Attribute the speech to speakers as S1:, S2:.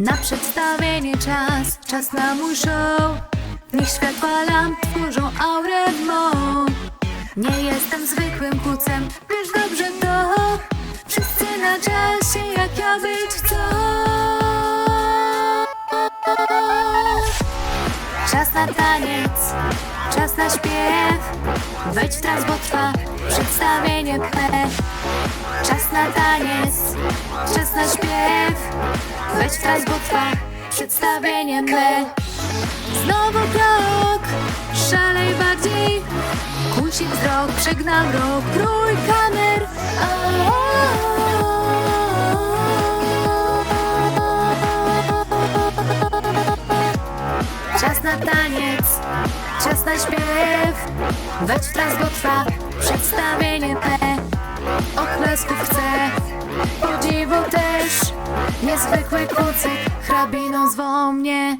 S1: Na przedstawienie czas, czas na mój show. Niech światła lamp tworzą aurę mą Nie jestem zwykłym kucem, wiesz dobrze to. Wszyscy na czasie, jak ja być chcą Czas na taniec, czas na śpiew. Wejdź w trans, bo trwa przedstawienie P. Czas na taniec, czas na śpiew Wejdź w przedstawienie me Znowu krok, szalej bardziej. Kusi wzrok, przegnam rok, krój kamer Czas na taniec, czas na śpiew. Wejdź w trwa przedstawienie P Oklasków chcę, podziwu też Niezwykły kucyk, hrabiną zwą mnie